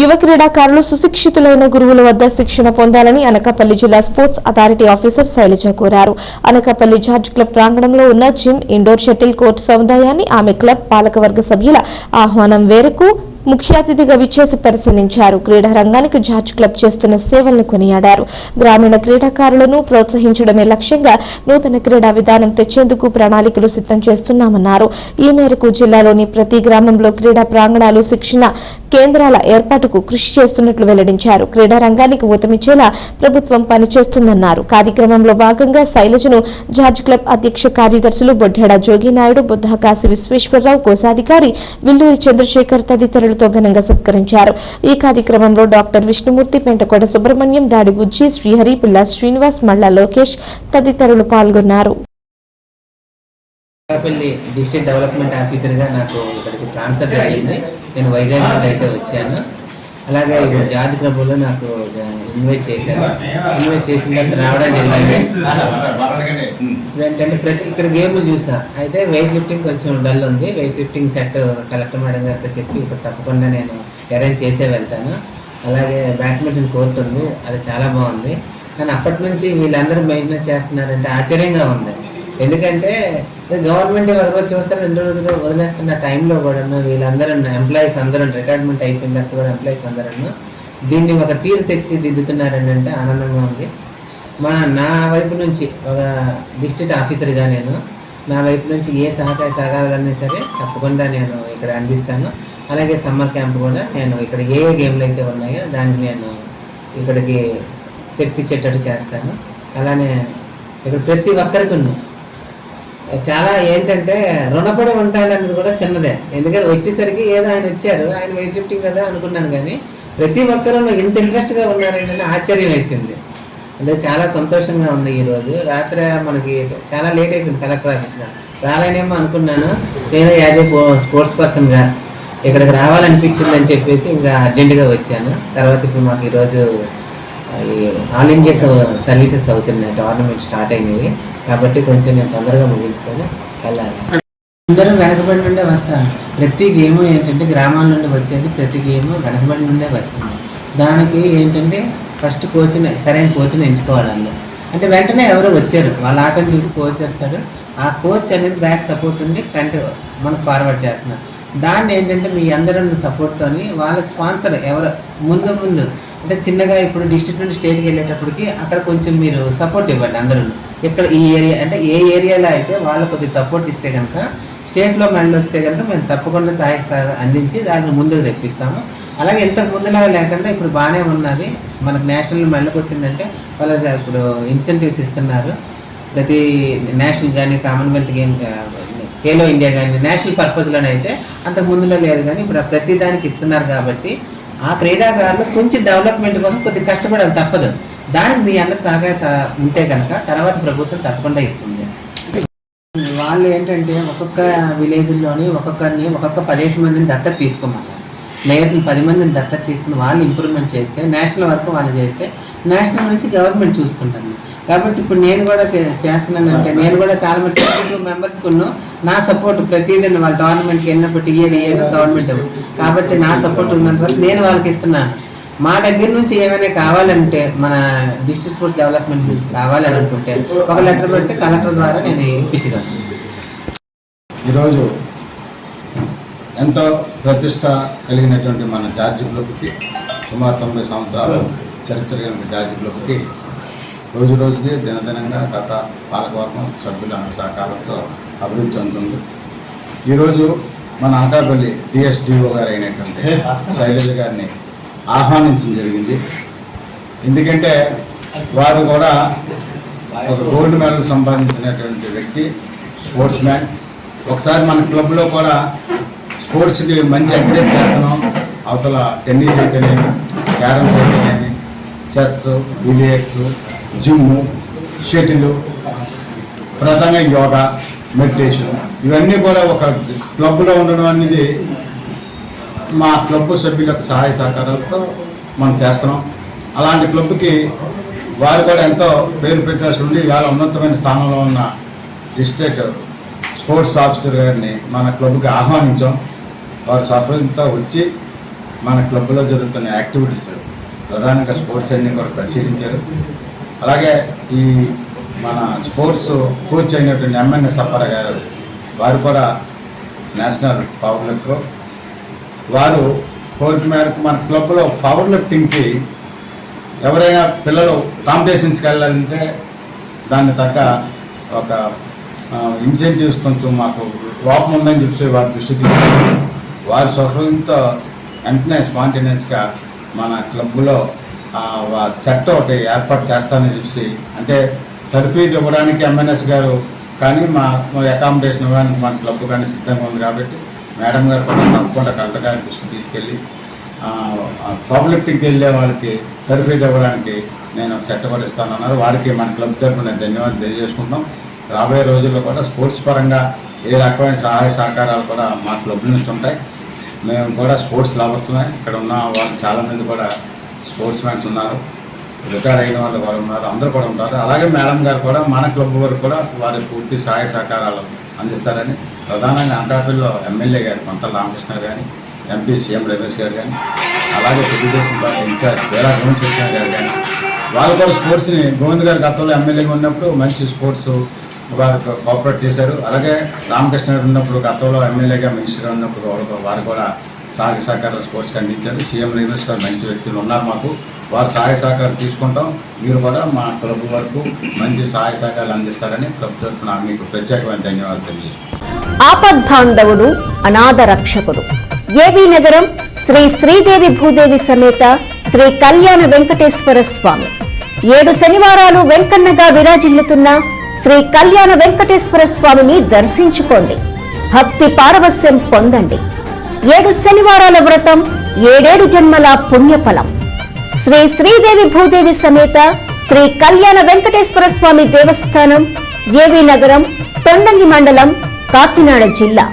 యువ క్రీడాకారులు సుశిక్షితులైన గురువుల వద్ద శిక్షణ పొందాలని అనకాపల్లి జిల్లా స్పోర్ట్స్ అథారిటీ ఆఫీసర్ శైలజ కోరారు. అనకాపల్లి జార్జ్ క్లబ్ ప్రాంగణంలో ఉన్న జిమ్ ఇండోర్ షటిల్ కోర్టు సముదాయాన్ని ఆమె క్లబ్ పాలకవర్గ సభ్యుల ఆహ్వానం మేరకు ముఖ్య అతిథిగా విచ్చేసి పరిశీలించారు. క్రీడా రంగానికి జార్జ్ క్లబ్ చేస్తున్న సేవలను కొనియాడారు. గ్రామీణ క్రీడాకారులను ప్రోత్సహించడమే లక్ష్యంగా నూతన క్రీడా విధానం తెచ్చేందుకు ప్రణాళికలు సిద్ధం చేస్తున్నామన్నారు. ఈ మేరకు జిల్లాలోని ప్రతి గ్రామంలో క్రీడా ప్రాంగణాలు శిక్షణ కేంద్రాల ఏర్పాటుకు కృషి చేస్తున్నట్లు వెల్లడించారు. క్రీడా రంగానికి ఊతమిచ్చేలా ప్రభుత్వం పనిచేస్తుందన్నారు. కార్యక్రమంలో భాగంగా శైలజను జార్జ్ క్లబ్ అధ్యక్ష కార్యదర్శులు బొడ్డెడ జోగినాయుడు బుద్ధకాశి విశ్వేశ్వరరావు కోశాధికారి విల్లూరి చంద్రశేఖర్ తదితరులు తదితరులతో ఘనంగా సత్కరించారు. ఈ కార్యక్రమంలో డాక్టర్ విష్ణుమూర్తి పెంటకోట సుబ్రహ్మణ్యం దాడి బుజ్జి శ్రీహరి పిల్ల శ్రీనివాస్ మళ్ళా లోకేష్ తదితరులు పాల్గొన్నారు. అనకాపల్లి డిస్ట్రిక్ట్ డెవలప్మెంట్ ఆఫీసర్గా నాకు ఇక్కడికి ట్రాన్స్ఫర్ జరిగింది. నేను వైజాగ్ నుంచి అయితే వచ్చాను. అలాగే ఇప్పుడు జార్జ్ క్లబ్లో నాకు ఇన్వైట్ చేశారు. ఇన్వైట్ చేసిన తర్వాత రావడం జరిగింది. ఏంటంటే ప్రతి ఇక్కడ గేమ్లు చూసా. అయితే వెయిట్ లిఫ్టింగ్ కొంచెం డల్ ఉంది. Weight lifting set collector madam గారితో చెప్పి ఇప్పుడు తప్పకుండా నేను అరేంజ్ చేసే వెళ్తాను. అలాగే బ్యాడ్మింటన్ కోర్ట్ ఉంది. అది చాలా బాగుంది. కానీ అప్పటి నుంచి వీళ్ళందరూ మెయింటెనెన్స్ చేస్తున్నారంటే ఆశ్చర్యంగా ఉంది ఎందుకంటే గవర్నమెంట్ ఒక రోజు చూస్తారు రెండు రోజులు వదిలేస్తున్న టైంలో కూడా వీళ్ళందరూ ఎంప్లాయీస్ అందరూ రిటైర్మెంట్ అయిపోయిన తర్వాత కూడా ఎంప్లాయీస్ అందరూ దీన్ని ఒక తీరు తెచ్చి దిద్దుతున్నారని అంటే ఆనందంగా ఉంది. మా నా వైపు నుంచి ఒక డిస్ట్రిక్ట్ ఆఫీసర్గా నేను నా వైపు నుంచి ఏ సహకార సహకారాలన్నా సరే తప్పకుండా నేను ఇక్కడ అందిస్తాను. అలాగే సమ్మర్ క్యాంప్ కూడా నేను ఇక్కడ ఏ ఏ గేమ్లు అయితే ఉన్నాయో దాన్ని నేను ఇక్కడికి తెప్పించేటట్టు చేస్తాను. అలానే ఇక్కడ ప్రతి ఒక్కరికి ఉన్నాయి చాలా ఏంటంటే రుణపడి ఉంటానన్నది కూడా చిన్నదే. ఎందుకంటే వచ్చేసరికి ఏదో ఆయన వచ్చారు ఆయన వెయిట్ లిఫ్టింగ్ కదా అనుకున్నాను కానీ ప్రతి ఒక్కరూ ఇంత ఇంట్రెస్ట్గా ఉన్నారంటే ఆశ్చర్యం వేసింది. అంటే చాలా సంతోషంగా ఉంది ఈరోజు రాత్రి మనకి చాలా లేట్ అయిపోయింది కలెక్టర్ ఆఫీస్లో రాలేనేమో అనుకున్నాను. నేను యాజ్ ఏ స్పోర్ట్స్ పర్సన్గా ఇక్కడికి రావాలనిపించింది అని చెప్పేసి ఇంకా అర్జెంటుగా వచ్చాను. తర్వాత ఇప్పుడు మాకు ఈరోజు ఈ ఆల్ ఇండియా సర్వీసెస్ అవుతున్నాయి టోర్నమెంట్ స్టార్ట్ అయినవి. కాబట్టి కొంచెం నేను తొందరగా ముగించుకొని వెళ్ళాలి. అందరూ వెనకబడి నుండే వస్తాను ప్రతి గేమ్ ఏంటంటే గ్రామాల నుండి వచ్చేది ప్రతి గేమ్ వెనకబడి నుండే వస్తుంది. దానికి ఏంటంటే ఫస్ట్ కోచ్ని సరైన కోచ్ని ఎంచుకోవాలి అంటే వెంటనే ఎవరో వచ్చారు. వాళ్ళ ఆటను చూసి కోచ్ వస్తాడు. ఆ కోచ్ అనేది బ్యాక్ సపోర్ట్ ఉండి ఫ్రంట్ మనకు ఫార్వర్డ్ చేస్తున్నారు దాన్ని ఏంటంటే మీ అందరం సపోర్ట్తోని వాళ్ళకి స్పాన్సర్ ఎవరు ముందు ముందు అంటే చిన్నగా ఇప్పుడు డిస్ట్రిక్ట్ నుండి స్టేట్కి వెళ్ళేటప్పటికి అక్కడ కొంచెం మీరు సపోర్ట్ ఇవ్వండి అందరూ. ఇక్కడ ఈ ఏరియా అంటే ఏ ఏరియాలో అయితే వాళ్ళు కొద్దిగా సపోర్ట్ ఇస్తే కనుక స్టేట్లో మళ్ళీ వస్తే కనుక మేము తప్పకుండా సహాయక అందించి దాన్ని ముందుకు తెప్పిస్తాము. అలాగే ఎంత ముందులాగా లేకుండా ఇప్పుడు బాగానే ఉన్నది. మనకు నేషనల్ మళ్ళీ కొట్టిందంటే వాళ్ళు ఇప్పుడు ఇన్సెంటివ్స్ ఇస్తున్నారు. ప్రతి నేషనల్ కానీ కామన్వెల్త్ గేమ్ ఖేలో ఇండియా కానీ నేషనల్ పర్పస్లోనే అయితే అంత ముందులో లేదు కానీ ఇప్పుడు ప్రతి దానికి ఇస్తున్నారు కాబట్టి ఆ క్రీడాకారులు కొంచెం డెవలప్మెంట్ కోసం కొద్దిగా కష్టపడాలి తప్పదు. దానికి మీ అందరు సహకార ఉంటే కనుక తర్వాత ప్రభుత్వం తప్పకుండా ఇస్తుంది. వాళ్ళు ఏంటంటే ఒక్కొక్క విలేజ్లోని ఒక్కొక్కరిని ఒక్కొక్క పదిహేను మందిని దత్తత తీసుకోమన్నారు ప్లేయర్స్ని పది మందిని దత్తత తీసుకుని వాళ్ళు ఇంప్రూవ్మెంట్ చేస్తే నేషనల్ వరకు వాళ్ళు చేస్తే నేషనల్ నుంచి గవర్నమెంట్ చూసుకుంటుంది. కాబట్టి ఇప్పుడు నేను కూడా చే- చేస్తున్నాను అంటే నేను కూడా చాలా మంది టూ మెంబర్స్ కున్నాను నా సపోర్ట్ ప్రతిదీ వాళ్ళ టోర్నమెంట్కి వెళ్ళినప్పుడు టీఏడి ఏదో గవర్నమెంట్ కాబట్టి నా సపోర్ట్ ఉన్నంత వరకు నేను వాళ్ళకి ఇస్తున్నాను. మా దగ్గర నుంచి ఏమైనా కావాలంటే మన డిస్ట్రిక్ట్ స్పోర్ట్స్ డెవలప్మెంట్ నుంచి కావాలని అనుకుంటే ఒక లెటర్ పెడితే కలెక్టర్ ద్వారా నేను ఇప్పించగలను. ఈరోజు ఎంతో ప్రతిష్ట కలిగినటువంటి మన జార్జి క్లబ్కి సుమారు తొంభై సంవత్సరాలు చరిత్ర కలిగిన జార్జి క్లబ్కి రోజు రోజుకి దినదినంగా గత పాలకవర్గం సభ్యుల సహకారంతో అభివృద్ధి చెందుతుంది. ఈరోజు మన అనకాపల్లి డిఎస్డిఓ గారు అయినటువంటి శైలజ గారిని ఆహ్వానించడం జరిగింది. ఎందుకంటే వారు కూడా ఒక గోల్డ్ మెడల్ సంపాదించినటువంటి వ్యక్తి స్పోర్ట్స్ మ్యాన్. ఒకసారి మన క్లబ్లో కూడా స్పోర్ట్స్కి మంచి ఎంకరేజ్ చేస్తున్నాం. అవతల టెన్నిస్ అయితేనేమి క్యారమ్స్ అయితేనేమి చెస్ బిలియర్డ్స్ జిమ్ షటిల్ ప్రధానంగా యోగా మెడిటేషన్. ఇవన్నీ కూడా ఒక క్లబ్లో ఉండడం అనేది మా క్లబ్ సభ్యులకు సహాయ సహకారాలతో మనం చేస్తున్నాం. అలాంటి క్లబ్కి వారు కూడా ఎంతో పేరు పెట్టాల్సి ఉండి ఇవాళ ఉన్నతమైన స్థానంలో ఉన్న డిస్ట్రిక్ట్ స్పోర్ట్స్ ఆఫీసర్ గారిని మన క్లబ్కి ఆహ్వానించాం. వారు సఫలంతో వచ్చి మన క్లబ్లో జరుగుతున్న యాక్టివిటీస్ ప్రధానంగా స్పోర్ట్స్ అన్ని కూడా పరిశీలించారు. అలాగే ఈ మన స్పోర్ట్స్ కోచ్ అయినటువంటి ఎంఎన్ఎస్ అప్పార గారు వారు కూడా నేషనల్ పవర్ లిఫ్టర్. వారు కోరిక మేరకు మన క్లబ్లో పవర్ లిఫ్టింగ్కి ఎవరైనా పిల్లలు కాంపిటీషన్స్కి వెళ్ళాలంటే దాన్ని తగ్గ ఒక ఇన్సెంటివ్స్ కొంచెం మాకు లోపం ఉందని చెప్పి వారి దృష్టి తీసుకున్నారు. వారి సౌకర్యంతో వెంటనే స్పాంటేనియస్గా మన క్లబ్లో సెట్ ఒకటి ఏర్పాటు చేస్తానని చెప్పి అంటే తర్ఫీదు ఇవ్వడానికి ఎంఎన్ఎస్ గారు కానీ మా అకామిడేషన్ ఇవ్వడానికి మన క్లబ్ కానీ సిద్ధంగా ఉంది కాబట్టి మేడం గారు కూడా తప్పకుండా కలెక్టర్ గారి దృష్టి తీసుకెళ్ళి పవర్ లిఫ్టింగ్కి వెళ్ళే వాళ్ళకి తర్ఫీదు ఇవ్వడానికి నేను సెట్ కూడా ఇస్తానన్నారు. వారికి మన క్లబ్ తరఫున నేను ధన్యవాదాలు తెలియజేసుకుంటాం రాబోయే రోజుల్లో కూడా స్పోర్ట్స్ పరంగా ఏ రకమైన సహాయ సహకారాలు కూడా మా క్లబ్ నుంచి ఉంటాయి. మేము కూడా స్పోర్ట్స్ లవర్స్ ఇక్కడ ఉన్న వాళ్ళు చాలామంది కూడా స్పోర్ట్స్ మ్యాన్స్ ఉన్నారు రిటైర్ అయిన వాళ్ళు కూడా ఉన్నారు అందరూ కూడా ఉంటారు. అలాగే మేడం గారు కూడా మన క్లబ్ వరకు కూడా వారి పూర్తి సహాయ సహకారాలు అందిస్తారని ప్రధానంగా అనకాపల్లిలో ఎమ్మెల్యే గారు కొంత రామకృష్ణ గారు ఎంపీ సీఎం రమేష్ గారు కానీ అలాగే తెలుగుదేశం పార్టీ ఇన్ఛార్జ్ వేలా గోవిందకృష్ణ గారు కానీ వాళ్ళు కూడా స్పోర్ట్స్ని గోవింద్ గారు గతంలో ఎమ్మెల్యేగా ఉన్నప్పుడు మంచి స్పోర్ట్స్ వారు కోఆపరేట్ చేశారు. అలాగే రామకృష్ణ గారు ఉన్నప్పుడు గతంలో ఎమ్మెల్యేగా మినిస్టర్గా ఉన్నప్పుడు వారు వారు కూడా సహాయ సహకారాలు స్పోర్ట్స్కి అందించారు. సీఎం రమేష్ గారు మంచి వ్యక్తులు ఉన్నారు మాకు. వారు సహాయ సహకారం తీసుకుంటాం. మీరు కూడా మా క్లబ్ వరకు మంచి సహాయ సహకారాలు అందిస్తారని క్లబ్ తరఫున మీకు ప్రత్యేకమైన ధన్యవాదాలు తెలియజేస్తున్నాను అనాథ రక్షకుడు. ఏవి నగరం శ్రీ శ్రీదేవి భూదేవి సమేత శ్రీ కళ్యాణ వెంకటేశ్వర స్వామి. ఏడు శనివారాలు వెంకన్నగా విరాజిల్లుతున్న శ్రీ కళ్యాణ వెంకటేశ్వర స్వామిని దర్శించుకోండి. భక్తి పారవస్యం పొందండి. ఏడు శనివారాల వ్రతం ఏడేడు జన్మల పుణ్యఫలం. శ్రీ శ్రీదేవి భూదేవి సమేత శ్రీ కళ్యాణ వెంకటేశ్వర స్వామి దేవస్థానం ఏవి నగరం తొండంగి మండలం కాకినాడ జిల్లా.